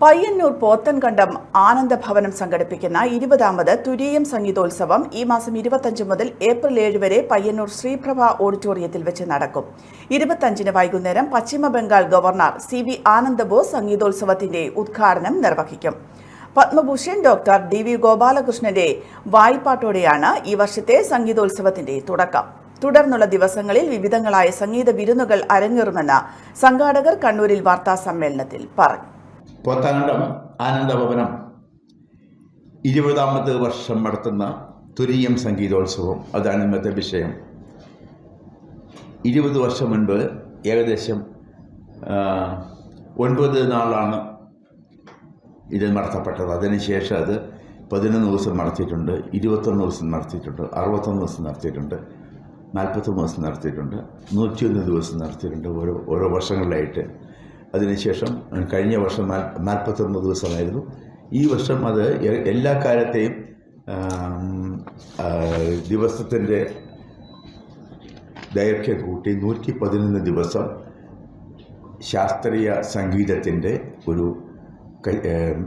പയ്യന്നൂർ പോത്തൻകണ്ടം ആനന്ദഭവനം സംഘടിപ്പിക്കുന്ന ഇരുപതാമത് തുരീയം സംഗീതോത്സവം ഈ മാസം ഇരുപത്തഞ്ച് മുതൽ ഏപ്രിൽ ഏഴ് വരെ പയ്യന്നൂർ ശ്രീപ്രഭ ഓഡിറ്റോറിയത്തിൽ വെച്ച് നടക്കും. ഇരുപത്തഞ്ചിന് വൈകുന്നേരം പശ്ചിമ Bengal governor C V Ananda Bose സംഗീതോത്സവത്തിന്റെ ഉദ്ഘാടനം നിർവഹിക്കും. പത്മഭൂഷൺ ഡോക്ടർ ഡി വി ഗോപാലകൃഷ്ണന്റെ വായ്പാട്ടോടെയാണ് ഈ വർഷത്തെ സംഗീതോത്സവത്തിന്റെ തുടക്കം. തുടർന്നുള്ള ദിവസങ്ങളിൽ വിവിധങ്ങളായ സംഗീത വിരുന്നുകൾ അരങ്ങേറുമെന്ന് സംഘാടകർ കണ്ണൂരിൽ വാർത്താ സമ്മേളനത്തിൽ പറഞ്ഞു. പോത്താങ്കണ്ടം ആനന്ദഭവനം. ഇരുപതാമത് വർഷം നടത്തുന്ന തുരീയം സംഗീതോത്സവം. അതാണ് ഇന്നത്തെ വിഷയം. ഇരുപത് വർഷം മുൻപ് ഏകദേശം ഒൻപത് നാളാണ് ഇത് നടത്തപ്പെട്ടത്. അതിനുശേഷം അത് പതിനൊന്ന് ദിവസം നടത്തിയിട്ടുണ്ട് ഇരുപത്തൊന്ന് ദിവസം നടത്തിയിട്ടുണ്ട് അറുപത്തൊന്ന് ദിവസം നടത്തിയിട്ടുണ്ട് നാൽപ്പത്തൊന്ന് ദിവസം നടത്തിയിട്ടുണ്ട് നൂറ്റിയൊന്ന് ദിവസം നടത്തിയിട്ടുണ്ട്. ഓരോ ഓരോ വർഷങ്ങളിലായിട്ട് അതിനുശേഷം കഴിഞ്ഞ വർഷം നാൽ നാൽപ്പത്തൊന്ന് ദിവസമായിരുന്നു. ഈ വർഷം അത് എല്ലാ കാലത്തെയും ദിവസത്തിന്റെ ദൈർഘ്യം കൂട്ടി നൂറ്റി പതിനൊന്ന് ദിവസം ശാസ്ത്രീയ സംഗീതത്തിന്റെ ഒരു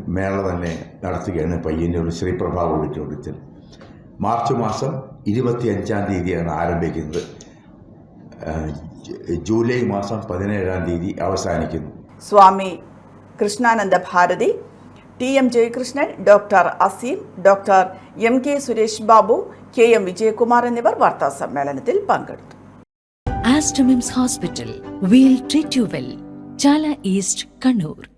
മേള തന്നെ നടത്തുകയാണ് പയ്യന്നൂർ ശ്രീപ്രഭ ഓഡിറ്റോറിയത്തിൽ. മാർച്ച് മാസം ഇരുപത്തി അഞ്ചാം തീയതിയാണ് ആരംഭിക്കുന്നത്. ജൂലൈ മാസം പതിനേഴാം തീയതി അവസാനിക്കുന്നു Swami Krishnananda Bharathi T M Jayakrishnan doctor Azeem doctor M K Suresh Babu K M Vijayakumar എന്നിവർ വാർത്താ സമ്മേളനത്തിൽ പങ്കെടുത്തു Aster MIMS hospital we'll treat you well Chala east Kannur.